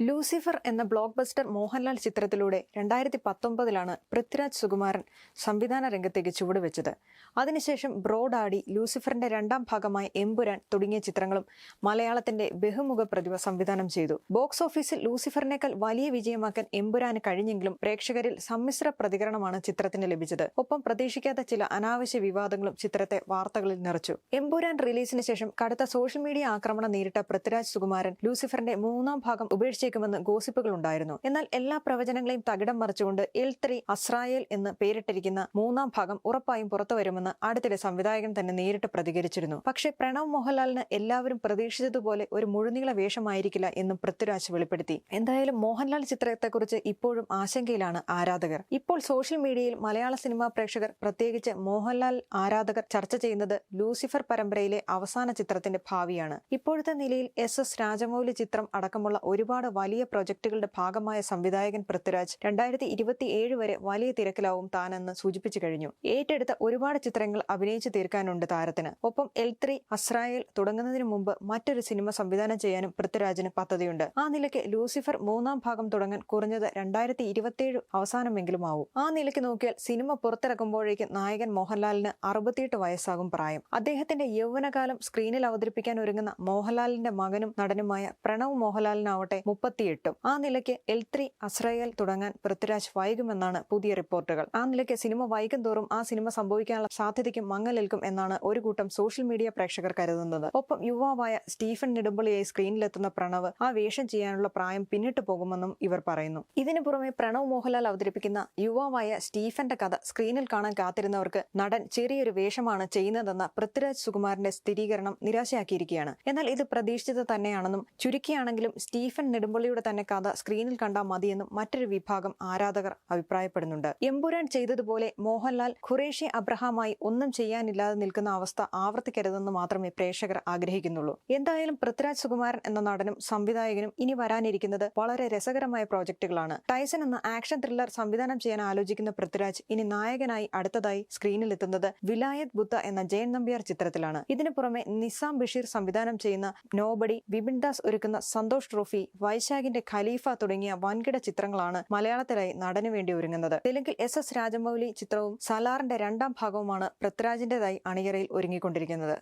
Lucifer എന്ന block buster Mohanlal ചിത്രത്തിലൂടെ രണ്ടായിരത്തി പത്തൊമ്പതിലാണ് പൃഥ്വിരാജ് സുകുമാരൻ സംവിധാന രംഗത്തേക്ക് ചുവടുവെച്ചത്. അതിനുശേഷം ബ്രോഡാടി ലൂസിഫറിന്റെ രണ്ടാം ഭാഗമായ എമ്പുരാൻ തുടങ്ങിയ ചിത്രങ്ങളും മലയാളത്തിന്റെ ബഹുമുഖ പ്രതിഭ സംവിധാനം ചെയ്തു. ബോക്സ് ഓഫീസിൽ ലൂസിഫറിനേക്കാൾ വലിയ വിജയമാക്കാൻ എമ്പുരാന് കഴിഞ്ഞെങ്കിലും പ്രേക്ഷകരിൽ സമ്മിശ്ര പ്രതികരണമാണ് ചിത്രത്തിന് ലഭിച്ചത്. ഒപ്പം പ്രതീക്ഷിക്കാത്ത ചില അനാവശ്യ വിവാദങ്ങളും ചിത്രത്തെ വാർത്തകളിൽ നിറച്ചു. എമ്പുരാൻ റിലീസിന് ശേഷം കടുത്ത സോഷ്യൽ മീഡിയ ആക്രമണം നേരിട്ട പൃഥ്വിരാജ് സുകുമാരൻ ലൂസിഫറിന്റെ മൂന്നാം ഭാഗം ഉപേക്ഷിച്ചേക്കുമെന്ന് ഗോസിപ്പുകൾ ഉണ്ടായിരുന്നു എന്നാൽ എല്ലാ പ്രവചനങ്ങളെയും തകിടം മറിച്ചുകൊണ്ട് എൽ ത്രീ അസ്രായേൽ എന്ന് പേരിട്ടിരിക്കുന്ന മൂന്നാം ഭാഗം ഉറപ്പായും പുറത്തുവരുമെന്ന് അടുത്തിടെ സംവിധായകൻ തന്നെ നേരിട്ട് പ്രതികരിച്ചിരുന്നു. പക്ഷേ പ്രണവ് മോഹൻലാലിന് എല്ലാവരും പ്രതീക്ഷിച്ചതുപോലെ ഒരു മുഴുനീള വേഷമായിരിക്കില്ല എന്നും പൃഥ്വിരാജ് വെളിപ്പെടുത്തി. എന്തായാലും മോഹൻലാൽ ചിത്രത്തെക്കുറിച്ച് ഇപ്പോഴും ആശങ്കയിലാണ് ആരാധകർ. ഇപ്പോൾ സോഷ്യൽ മീഡിയയിൽ മലയാള സിനിമാ പ്രേക്ഷകർ പ്രത്യേകിച്ച് മോഹൻലാൽ ആരാധകർ ചർച്ച ചെയ്യുന്നത് ലൂസിഫർ പരമ്പരയിലെ അവസാന ചിത്രത്തിന്റെ ഭാവിയാണ്. ഇപ്പോഴത്തെ നിലയിൽ എസ് എസ് രാജമൗലി ചിത്രം അടക്കമുള്ള ഒരുപാട് വലിയ പ്രൊജക്ടുകളുടെ ഭാഗമായ സംവിധായകൻ പൃഥ്വിരാജ് രണ്ടായിരത്തി ഇരുപത്തി ഏഴ് വരെ വലിയ തിരക്കിലാവും താനെന്ന് സൂചിപ്പിച്ചു കഴിഞ്ഞു. ഏറ്റെടുത്ത ഒരുപാട് ചിത്രങ്ങൾ അഭിനയിച്ചു തീർക്കാനുണ്ട് താരത്തിന്. ഒപ്പം എൽ ത്രീ അസ്രായേൽ തുടങ്ങുന്നതിന് മുമ്പ് മറ്റൊരു സിനിമ സംവിധാനം ചെയ്യാനും പൃഥ്വിരാജിന് പദ്ധതിയുണ്ട്. ആ നിലയ്ക്ക് ലൂസിഫർ മൂന്നാം ഭാഗം തുടങ്ങാൻ കുറഞ്ഞത് രണ്ടായിരത്തി ഇരുപത്തിയേഴ് അവസാനമെങ്കിലും ആവും ആ നിലയ്ക്ക് നോക്കിയാൽ സിനിമ പുറത്തിറക്കുമ്പോഴേക്കും നായകൻ മോഹൻലാലിന് അറുപത്തിയെട്ട് വയസ്സാകും പ്രായം. അദ്ദേഹത്തിന്റെ യൗവനകാലം സ്ക്രീനിൽ അവതരിപ്പിക്കാൻ ഒരുങ്ങുന്ന മോഹൻലാലിന്റെ മകനും നടനുമായ പ്രണവ് മോഹൻലാലിനാവട്ടെ മുപ്പത്തിയെട്ടും. ആ നിലയ്ക്ക് എൽ ത്രീ അസ്രയേൽ തുടങ്ങാൻ പൃഥ്വിരാജ് വൈകുമെന്നാണ് പുതിയ റിപ്പോർട്ടുകൾ. ആ നിലയ്ക്ക് സിനിമ വൈകും തോറും ആ സിനിമ സംഭവിക്കാനുള്ള സാധ്യതയ്ക്കും മങ്ങലേൽക്കും എന്നാണ് ഒരു കൂട്ടം സോഷ്യൽ മീഡിയ പ്രേക്ഷകർ കരുതുന്നത്. ഒപ്പം യുവാവായ സ്റ്റീഫൻ നെടുമ്പള്ളിയായി സ്ക്രീനിലെത്തുന്ന പ്രണവ് ആ വേഷം ചെയ്യാനുള്ള പ്രായം പിന്നിട്ട് പോകുമെന്നും ഇവർ പറയുന്നു. ഇതിനു പുറമെ പ്രണവ് മോഹൻലാൽ അവതരിപ്പിക്കുന്ന യുവാവായ സ്റ്റീഫന്റെ കഥ സ്ക്രീനിൽ കാണാൻ കാത്തിരുന്നവർക്ക് നടൻ ചെറിയൊരു വേഷമാണ് ചെയ്യുന്നതെന്ന പൃഥ്വിരാജ് സുകുമാറിന്റെ സ്ഥിരീകരണം നിരാശയാക്കിയിരിക്കുകയാണ്. എന്നാൽ ഇത് പ്രതീക്ഷിച്ചത് തന്നെയാണെന്നും ചുരുക്കിയാണെങ്കിലും സ്റ്റീഫൻ നെടുമ്പള്ളിയുടെ തന്നെ കഥ സ്ക്രീനിൽ കണ്ടാൽ മതിയെന്നും മറ്റൊരു വിഭാഗം ആരാധകർ അഭിപ്രായപ്പെടുന്നുണ്ട്. എമ്പുരാൻ ചെയ്തതുപോലെ മോഹൻലാൽ ഖുറേഷി അബ്രഹാമായി ഒന്നും ചെയ്യാനില്ലാതെ നിൽക്കുന്ന അവസ്ഥ ആവർത്തിക്കരുതെന്ന് മാത്രമേ പ്രേക്ഷകർ ആഗ്രഹിക്കുന്നുള്ളൂ. എന്തായാലും പൃഥ്വിരാജ് സുകുമാരൻ എന്ന നടനും സംവിധായകനും ഇനി വരാനിരിക്കുന്നത് വളരെ രസകരമായ പ്രോജക്റ്റുകളാണ് ടൈസൺ എന്ന ആക്ഷൻ ത്രില്ലർ സംവിധാനം ചെയ്യാൻ ആലോചിക്കുന്ന പൃഥ്വിരാജ് ഇനി നായകനായി അടുത്തതായി സ്ക്രീനിൽ എത്തുന്നത് വിലായത് ബുദ്ധ എന്ന ജയൻ നമ്പ്യാർ ചിത്രത്തിലാണ്. ഇതിനു പുറമെ നിസാം ബഷീർ സംവിധാനം ചെയ്യുന്ന നോബഡി ബിബിൻ ദാസ് ഒരുക്കുന്ന സന്തോഷ് ട്രോഫി വൈശാഖിന്റെ ഖലീഫ തുടങ്ങിയ വൻകിട ചിത്രങ്ങളാണ് മലയാളത്തിലായി നടനു വേണ്ടി ഒരുങ്ങുന്നത്. തെലുങ്കിൽ എസ് എസ് രാജമൗലി ചിത്രവും സലാറിന്റെ രണ്ടാം ഭാഗവുമാണ് പൃഥ്വിരാജിന്റേതായി അണിയറയിൽ ഒരുങ്ങിക്കൊണ്ടിരിക്കുന്നത്.